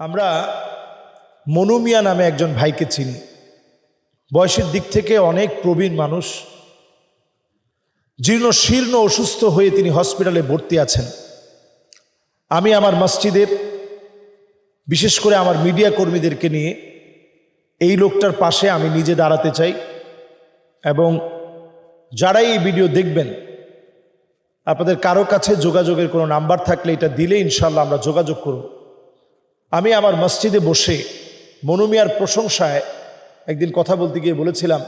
আমরা মনুমিয়া নামে একজন ভাইকে চিনি। বয়সের দিক থেকে অনেক প্রবীণ মানুষ। জীর্ণ, শীর্ণ, অসুস্থ হয়ে তিনি হসপিটালে ভর্তি আছেন। আমি আমার মসজিদের, বিশেষ করে আমার মিডিয়া কর্মীদেরকে নিয়ে এই লোকটার পাশে আমি নিজে দাঁড়াতে চাই এবং যারাই এই ভিডিও দেখবেন, আপনাদের কারও কাছে যোগাযোগের কোনো নাম্বার থাকলে এটা দিলে ইনশাল্লাহ আমরা যোগাযোগ করব। আমি আমার মসজিদে বসে মনুমিয়ার প্রশংসায় একদিন কথা বলতে গিয়ে বলেছিলাম,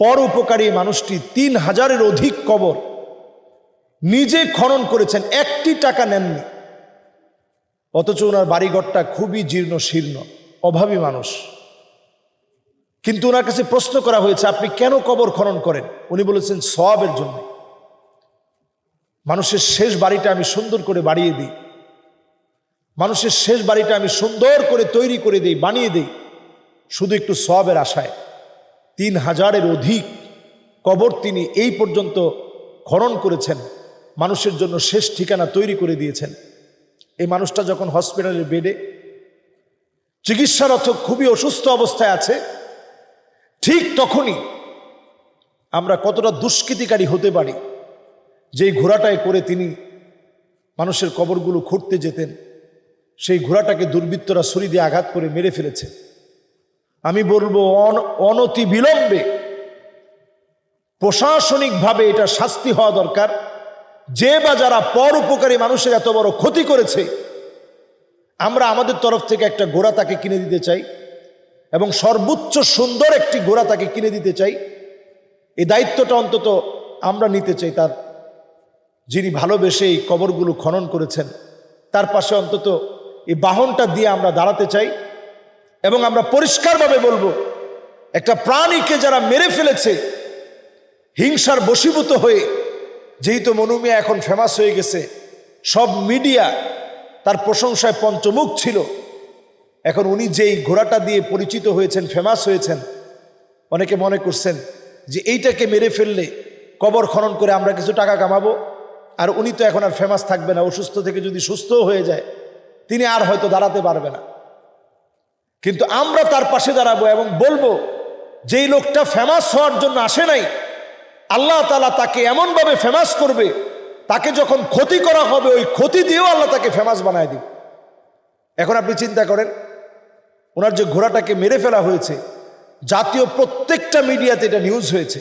পর উপকারী মানুষটি তিন হাজারের অধিক কবর নিজে খনন করেছেন, একটি টাকা নেননি। অথচ ওনার বাড়িঘরটা খুবই জীর্ণ শীর্ণ, অভাবী মানুষ। কিন্তু ওনার কাছে প্রশ্ন করা হয়েছে, আপনি কেন কবর খনন করেন? উনি বলেছেন সবের জন্য। মানুষের শেষ বাড়িটা আমি সুন্দর করে বাড়িয়ে দিই। মানুষের শেষ বাড়িটা আমি সুন্দর করে তৈরি করে দিই, বানিয়ে দিই। শুধু একটু সবের আশায়। তিন হাজারের অধিক কবর তিনি এই পর্যন্ত খনন করেছেন, মানুষের জন্য শেষ ঠিকানা তৈরি করে দিয়েছেন। এই মানুষটা যখন হসপিটালের বেডে চিকিৎসারত খুবই অসুস্থ অবস্থায় আছে, ঠিক তখনই আমরা কতটা দুষ্কৃতিকারী হতে পারি, যেই ঘোড়াটায় করে তিনি মানুষের কবরগুলো খুঁড়তে যেতেন। সেই ঘোড়াটাকে দুর্বৃত্তরা ছুরি দিয়ে আঘাত করে মেরে ফেলেছে। আমি বলব, অন- অনতি বিলম্বে প্রশাসনিকভাবে এটা শাস্তি হওয়া দরকার। যে বা যারা পর উপকারী মানুষের এত বড় ক্ষতি করেছে, আমরা আমাদের তরফ থেকে একটা ঘোড়া তাকে কিনে দিতে চাই এবং সর্বোচ্চ সুন্দর একটি ঘোড়া তাকে কিনে দিতে চাই। এই দায়িত্বটা অন্তত আমরা নিতে চাই তার। যিনি ভালোবেসে এই কবরগুলো খনন করেছেন, তার পাশে অন্তত এই বাহনটা দিয়ে আমরা দাঁড়াতে চাই এবং আমরা পরিষ্কারভাবে বলব, একটা প্রাণীকে যারা মেরে ফেলেছে, হিংসার বশীভূত হয়ে, যেহেতু মনুমিয়া এখন ফেমাস হয়ে গেছে, সব মিডিয়া তার প্রশংসায় পঞ্চমুখ ছিল। এখন উনি যেই ঘোড়াটা দিয়ে পরিচিত হয়েছেন ফেমাস হয়েছেন, অনেকে মনে করছেন যে এইটাকে মেরে ফেললে কবর খনন করে আমরা কিছু টাকা কামাবো, আর উনি তো এখন আর ফেমাস থাকবে না, অসুস্থ থেকে যদি সুস্থও হয়ে যায়। তিনি আর হয়তো দাঁড়াতে পারবে না। কিন্তু আমরা তার পাশে দাঁড়াবো এবং বলব, যেই লোকটা ফেমাস হওয়ার জন্য আসে নাই, আল্লাহ তালা তাকে এমনভাবে ফেমাস করবে, তাকে যখন ক্ষতি করা হবে, ওই ক্ষতি দিয়েও আল্লাহ তাকে ফেমাস বানায় দিবে। এখন আপনি চিন্তা করেন, ওনার যে ঘোড়াটাকে মেরে ফেলা হয়েছে, জাতীয় প্রত্যেকটা মিডিয়াতে এটা নিউজ হয়েছে।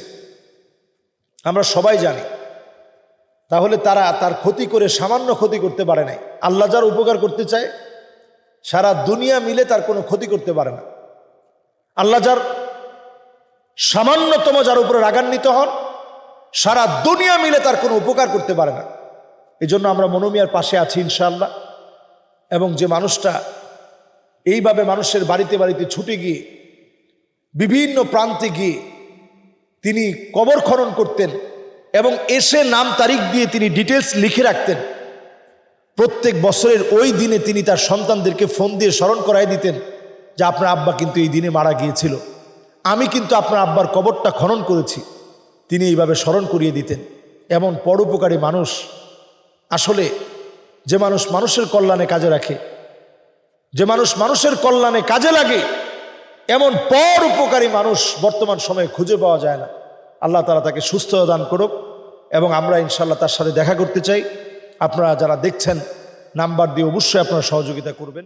আমরা সবাই জানি তাহলে তারা তার ক্ষতি করে, সামান্য ক্ষতি করতে পারে নাই। আল্লাহ যার উপকার করতে চায়, সারা দুনিয়া মিলে তার কোনো ক্ষতি করতে পারে না। আল্লাহ যার সামান্যতম যার উপরে রাগান্বিত হন, সারা দুনিয়া মিলে তার কোনো উপকার করতে পারে না। এই জন্য আমরা মনোমিয়ার পাশে আছি ইনশাআল্লাহ। এবং যে মানুষটা এইভাবে মানুষের বাড়িতে বাড়িতে ছুটে গিয়ে, বিভিন্ন প্রান্তে গিয়ে তিনি কবর খনন করতেন এবং এসে নাম তারিখ দিয়ে তিনি ডিটেলস লিখে রাখতেন। প্রত্যেক বছরের ওই দিনে তিনি তার সন্তানদেরকে ফোন দিয়ে স্মরণ করাই দিতেন যে আপনার আব্বা কিন্তু এই দিনে মারা গিয়েছিল। আমি কিন্তু আপনার আব্বার কবরটা খনন করেছি। তিনি এইভাবে স্মরণ করিয়ে দিতেন। এমন পরোপকারী মানুষ আসলে যে মানুষ মানুষের কল্যাণে কাজে রাখে, যে মানুষ মানুষের কল্যাণে কাজে লাগে, এমন পর উপকারী মানুষ বর্তমান সময়ে খুঁজে পাওয়া যায় না। আল্লাহ তালা তাকে সুস্থ দান করুক এবং আমরা ইনশাল্লাহ তার সাথে দেখা করতে চাই। আপনারা যারা দেখছেন, নাম্বার দিয়ে অবশ্যই আপনারা সহযোগিতা করবেন।